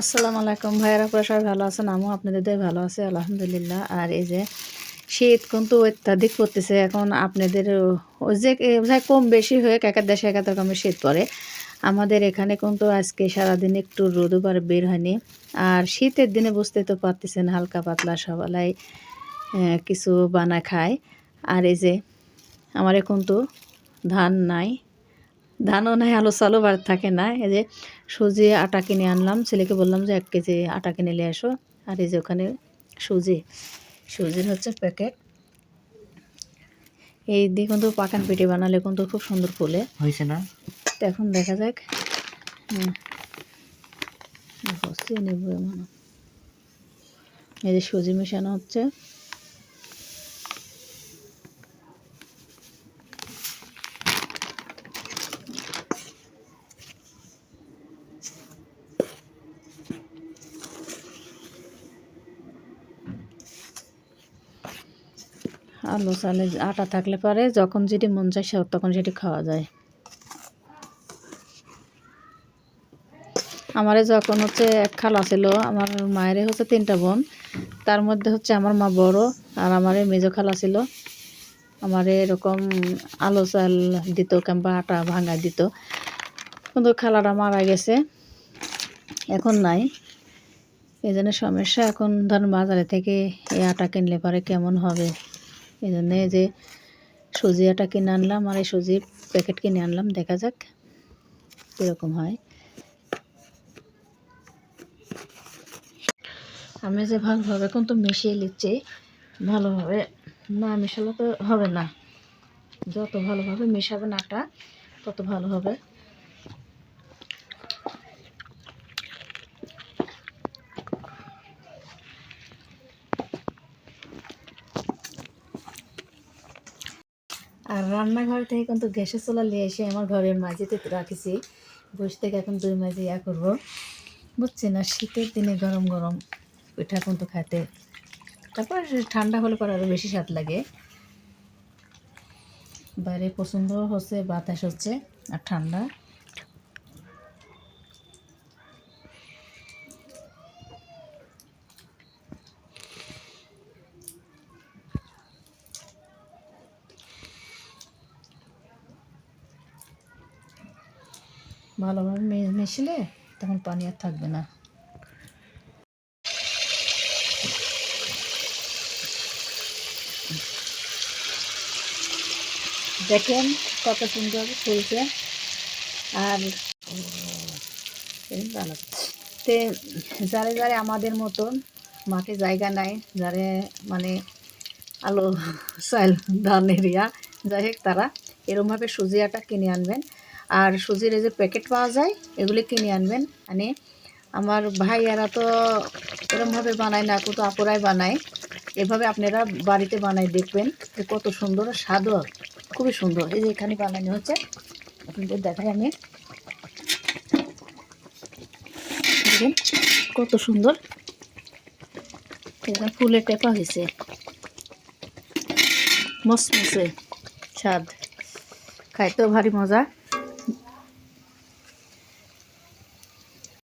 আসসালামু আলাইকুম। ভাইয়েরা, আপনারা সবাই ভালো আছেন? আমিও আপনাদের ভালো আছি, আলহামদুলিল্লাহ। আর এই যে শীত কিন্তু অত্যাধিক পড়তেছে, এখন আপনাদের ওই যে কম বেশি হয়ে এক একের দেশে একের রকমের শীত পড়ে। আমাদের এখানে কিন্তু আজকে সারাদিন একটু রোদ বার বের হয়নি। আর শীতের দিনে বুঝতে তো পারতেছেন, হালকা পাতলা সবাই কিছু বানা খায়। আর এই যে আমার এখন তো ধান নাই ধানও নাই আলো চালও বার থাকে না। এই যে সুজি আটা কিনে আনলাম ছেলেকে বললাম যে এক কেজি আটা কিনে নিয়ে আসো। আর এই যে ওখানে সুজি সুজির হচ্ছে প্যাকেট এই দিয়ে কিন্তু পাকান পিঠে বানালে কিন্তু খুব সুন্দর ফুলে। হয়েছে না? তো এখন দেখা যাক। হচ্ছে নেব এই যে সুজি মেশানো হচ্ছে। আলু চালে আটা থাকলে পরে যখন যেটি মন চায় তখন সেটি খাওয়া যায়। আমারে যখন হচ্ছে এক খালা ছিল, আমার মায়ের হচ্ছে তিনটা বোন। তার মধ্যে হচ্ছে আমার মা বড় আর আমার মেজো খালা ছিল। আমার এরকম আলু চাল দিত কিংবা আটা ভাঙা দিত। কিন্তু খালাটা মারা গেছে। এখন নাই। এই জন্য সমস্যা। এখন ধরেন বাজারে থেকে এই আটা কিনলে পরে কেমন হবে? এই জন্য যে সুজি আটা কিনে আনলাম আর এই সুজির প্যাকেট কিনে আনলাম, দেখা যাক কীরকম হয়। আমি যে ভালোভাবে কিন্তু মিশিয়ে নিচ্ছি, ভালোভাবে না মেশালে তো হবে না। যত ভালোভাবে মেশাবেন আটা তত ভালো হবে। আর রান্নাঘর থেকে কিন্তু গ্যাসের চোলা নিয়ে এসে আমার ঘরের মাঝিতে রাখেছি। বসে থেকে এখন দুই মাঝে ইয়া করব। বুঝছি না, শীতের দিনে গরম গরম পিঠা কিন্তু খাইতে তারপর ঠান্ডা হলে পরে আরও বেশি স্বাদ লাগে। বাইরে পছন্দ হচ্ছে, বাতাস হচ্ছে আর ঠান্ডা। ভালোভাবে মেশালে তখন পানি আর থাকবে না। দেখেন কত সুন্দর ফুলছে। আর তে যারে যারে আমাদের মতন মাঠে জায়গা নাই, যারে মানে আলো চাল ধান, এরিয়া, যাই হোক তারা এরমভাবে সুজিয়াটা কিনে আনবেন। আর সুজির এই যে প্যাকেট পাওয়া যায়, এগুলি কিনে আনবেন। মানে আমার ভাইয়ারা তো এরমভাবে বানায় না কত আপুরাই বানায়। এভাবে আপনারা বাড়িতে বানাই দেখবেন যে কত সুন্দর স্বাদও খুবই সুন্দর। এই যে এখানে বানানো হচ্ছে, আপনাদের দেখাই আমি। কত সুন্দর। এটা ফুলে টেপা হয়েছে। মসমসে স্বাদ। খাইতেও ভারী মজা।